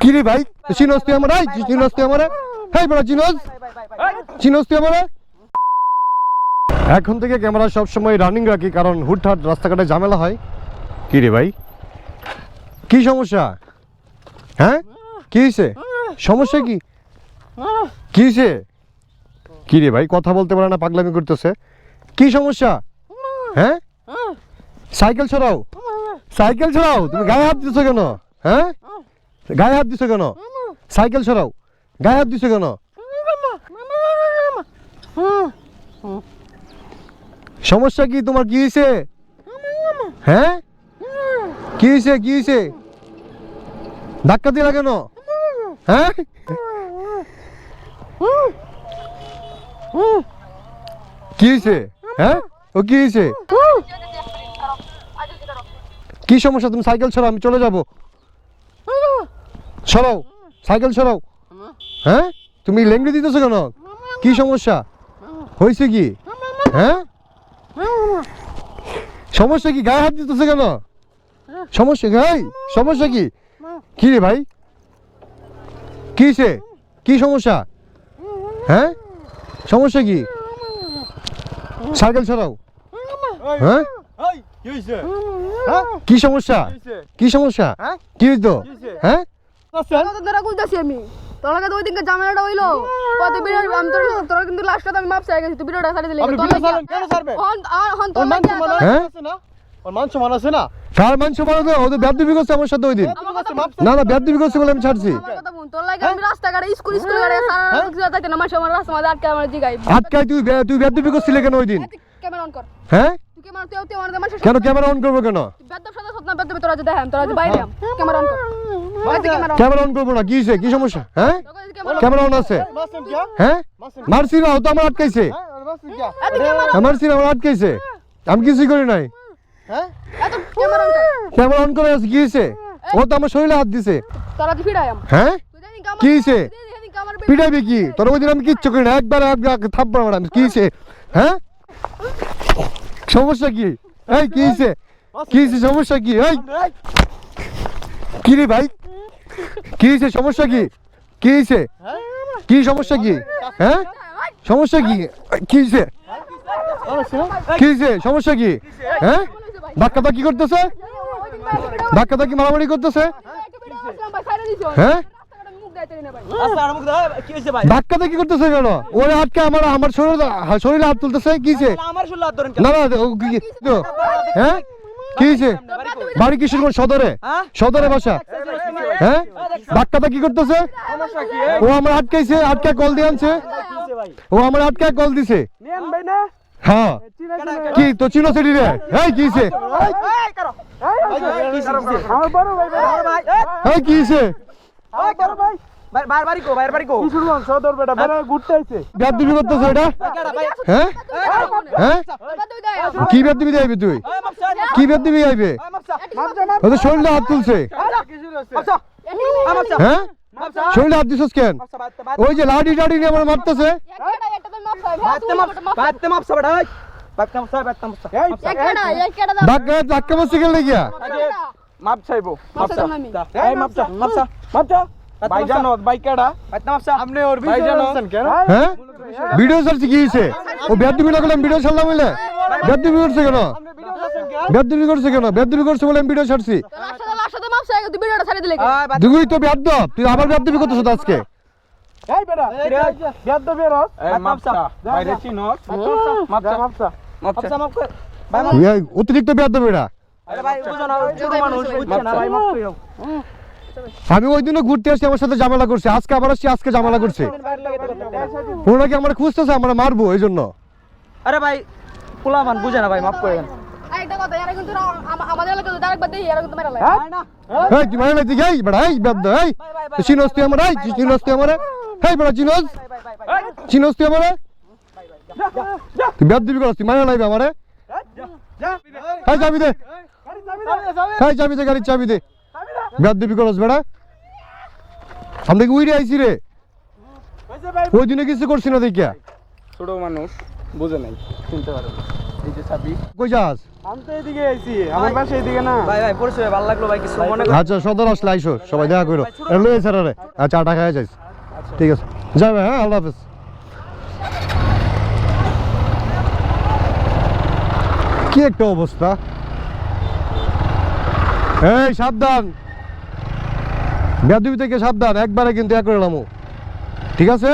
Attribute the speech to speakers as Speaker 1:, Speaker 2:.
Speaker 1: কি রে ভাই? চিনস তুই আমার? চিনস তুই আমার? হেই বড় চিনস? চিনস তুই আমার? এখন থেকে ক্যামেরা সব সময় রানিং রাখি কারণ হুটহাট রাস্তাঘাটে ঝামেলা হয়। কি রে ভাই? কি সমস্যা? হ্যাঁ? কি হয়েছে সমস্যা কি? কি হয়েছে কি রে ভাই কথা বলতে পারে না পাগলামি করতেছে। কি সমস্যা? হ্যাঁ? সাইকেল ছড়াও। সাইকেল ছড়াও? তুমি গায়ে হাত দিছো কেন? হ্যাঁ? গায়ে হাত দিছো কেন? সাইকেল ছড়াও গায়ে হাত দিছো কেন? সমস্যা কি? তোমার কি হয়েছে হ্যাঁ? কি হয়েছে কি হয়েছে ধাক্কা দিলা কেন? হ্যাঁ? কি হয়েছে হ্যাঁ? ও কি হয়েছে কি সমস্যা? তুমি সাইকেল ছড়াও আমি চলে যাব। ছড়াও সাইকেল সরাও। হ্যাঁ? তুমি লেঙ্গি দিতেছো কেন? কি সমস্যা? হয়েছে কি? হ্যাঁ? সমস্যা কি? গায়ে হাত দিতেছে কেন? সমস্যা গাই সমস্যা কি? কি রে ভাই? কি হয়েছে? কি সমস্যা? হ্যাঁ? সমস্যা কি? সাইকেল ছড়াও হ্যাঁ?
Speaker 2: কি
Speaker 1: সমস্যা? কি সমস্যা?
Speaker 2: হ্যাঁ?
Speaker 1: কি হইতো হ্যাঁ?
Speaker 3: তোরা আমি। তোর ওই দিনকে ঝামেলাটা হইল। কত বিরাট আমি তোর তোর কিন্তু লাস্টটা আমি মাপ চাই গেছি তুই বিরাট সারি দিলি।
Speaker 2: কেন ছাড়বেন?
Speaker 3: হন হন তোর
Speaker 2: মান সম্মান
Speaker 1: হ্যাঁ?
Speaker 2: আছে না? ওর মান সম্মান আছে না?
Speaker 1: কার মানুষ বানাতো ও তো বেদবি করছে আমার সাথে ওই দিন।
Speaker 3: আমার কথা
Speaker 2: মাপ
Speaker 1: না না বেদবি করছে বলে আমি ছাড়ছি।
Speaker 3: আমার কথা বল তোর লাগে আমি রাস্তাঘাটে স্কুল স্কুল গাড়ি সারা কিছু না মাসে আমার রাস্তা মাঝে আটকে আমার জিগাই।
Speaker 1: আটকাই তুই বে- তুই বেদবি করছিলে কেন ওই দিন?
Speaker 3: ক্যামেরা অন কর।
Speaker 1: হ্যাঁ?
Speaker 3: তুই ক্যামেরা তুই তুই
Speaker 1: কেন ক্যামেরা অন করব কেন?
Speaker 3: বেদব সাথে সত্য বেদব তোরা যে দেখাম তোরা যে বাইরে ক্যামেরা অন কর। ক্যামেরা অন
Speaker 1: করব না? কি হয়েছে কি সমস্যা? হ্যাঁ? ক্যামেরা অন আছে।
Speaker 2: কিয়া
Speaker 1: হ্যাঁ?
Speaker 2: মাসেন
Speaker 1: মারছি না তো আমার আটকাইছে।
Speaker 2: হ্যাঁ
Speaker 1: হ্যাঁ, মারছি না আমার আটকাইছে। আমি কিছুই করি নাই।
Speaker 2: হ্যাঁ?
Speaker 3: ক্যামেরা অন কর
Speaker 1: আছে কি হয়েছে ও তো আমার শরীরে হাত দিছে।
Speaker 3: তোরা যে ফিরাই আম
Speaker 1: হ্যাঁ?
Speaker 3: তুই জানি কামার
Speaker 1: কি তোর ওই দিন আমি কিচ্ছু করি না। একবার একবার থাপ্পড় মারাম। কি হয়েছে হ্যাঁ? সমস্যা কি? এই কি হয়েছে কি হয়েছে সমস্যা কি? এই! কি রে ভাই? কি হয়েছে সমস্যা কি? কি হয়েছে কি সমস্যা কি? হ্যাঁ? সমস্যা কি? কি হয়েছে কি হয়েছে সমস্যা কি? হ্যাঁ? ধাক্কা ধাক্কি করতেছে? ধাক্কা ধাক্কি মারামারি করতেছে? হ্যাঁ?
Speaker 2: আচ্ছা
Speaker 1: ধাক্কা ধাক্কি করতেছে কেন? ওরে আটকে আমার আমার শরীরে শরীরে হাত তুলতেছে? কি হয়েছে
Speaker 2: আমার শুনলা ধরেন
Speaker 1: না না ও কি কি- হ্যাঁ? কি হয়েছে বাড়ি কিশোরগঞ্জ সদরে।
Speaker 2: হ্যাঁ?
Speaker 1: সদরে বাসা। হ্যাঁ ধাক্কাটা কি করতেছে ও আমার আটকাইছে আটকা কল দিয়ে আনছে ও আমার আটকা কল দিছে হ্যাঁ কি তো চিনো সেটি রে হ্যাঁ
Speaker 2: এই
Speaker 1: হ্যাঁ
Speaker 2: এই বাড়ি কো বাইর বাড়ি কো। কিশোরগঞ্জ সদর বেটা বেটা ঘুরতে আইছে।
Speaker 1: বেদবি করতেছে এটা হ্যাঁ? হ্যাঁ? কি বেদবি আইবে তুই? কি আইবে? তো হাত তুলছে।
Speaker 2: মাপসা। মাপসা।
Speaker 1: হ্যাঁ? শরীরে হাত দিছস কেন? ওই যে লাডি টাডি নিয়ে আমার মারতেছে
Speaker 2: বাইতে মাপসা। বেটা
Speaker 1: ধাক্কা ধাক্কা মারছে গেল গিয়া?
Speaker 2: মাপ চাইব
Speaker 3: মাপসা
Speaker 2: মাপসা মাপসা। মাপসা। ভাই জানো ভাই কেডা? বাইতে আপনি ওর ভাই জানো। কেন?
Speaker 1: হ্যাঁ? ভিডিও কি হয়েছে? ও বেদবি না করলাম ভিডিও ছাড়লাম বলে? বেদবি করছে কেন? বেদবি করছে কেন? বেদবি করছে বলে আমি ভিডিও ছাড়ছি। দুগুই তো বেদ তুই আবার বেদবি করতেছ আজকে।
Speaker 2: এই বেটা বিয়াদ তো বেরো মাপসা বাইরে চিনো। মাপসা মাপসা মাপসা। মাপ কর ভাই
Speaker 1: অতিরিক্ত বেদ
Speaker 2: আরে ভাই বুঝো না মানুষ বুঝছে না ভাই মাপ
Speaker 1: আমি ওই দিনও ঘুরতে আসছি আমার সাথে ঝামেলা করছে। আজকে আবার আসছি আজকে ঝামেলা করছে। ওনাকে আমার খুঁজতেছে? আমরা মারবো এই জন্য।
Speaker 2: আরে ভাই পোলামান বুঝে না ভাই মাপ করেন
Speaker 3: আমাদের এলাকায় ডাইরেক্ট বাদ দিয়ে এরা কিন্তু মেরা লাগে
Speaker 1: এই তুই মারে লাগতে যাই বেড়া এই বেদ এই। চিনস তুই আমার এই তুই আমার। এই বেড়া চিনস। চিনস তুই আমার। তুই বেদ দিবি করস তুই মারে আমারে। এই চাবি দে। এই চাবি দে গাড়ির চাবি দে। বেদ করস বেড়া। আমি উইরে আইছি রে। ওই দিনে কিছু করছি না দেখিয়া।
Speaker 2: ছোট মানুষ বুঝে নাই চিনতে পারে
Speaker 4: এই যে চাবি
Speaker 1: কই যাস?
Speaker 4: আমি তো এদিকে আইছি আমার পাশে এদিকে না।
Speaker 2: ভাই ভাই পরিচয় ভালো লাগল ভাই কিছু মনে
Speaker 1: আচ্ছা সদর আসলে সবাই দেখা রে। আচ্ছা আটা খাওয়া যাইস। ঠিক আছে। যাবে হ্যাঁ আল্লাহ হাফেজ। কি একটা অবস্থা? এই সাবধান। বেদবি থেকে সাবধান একবারে কিন্তু এক করে নামো। ঠিক আছে?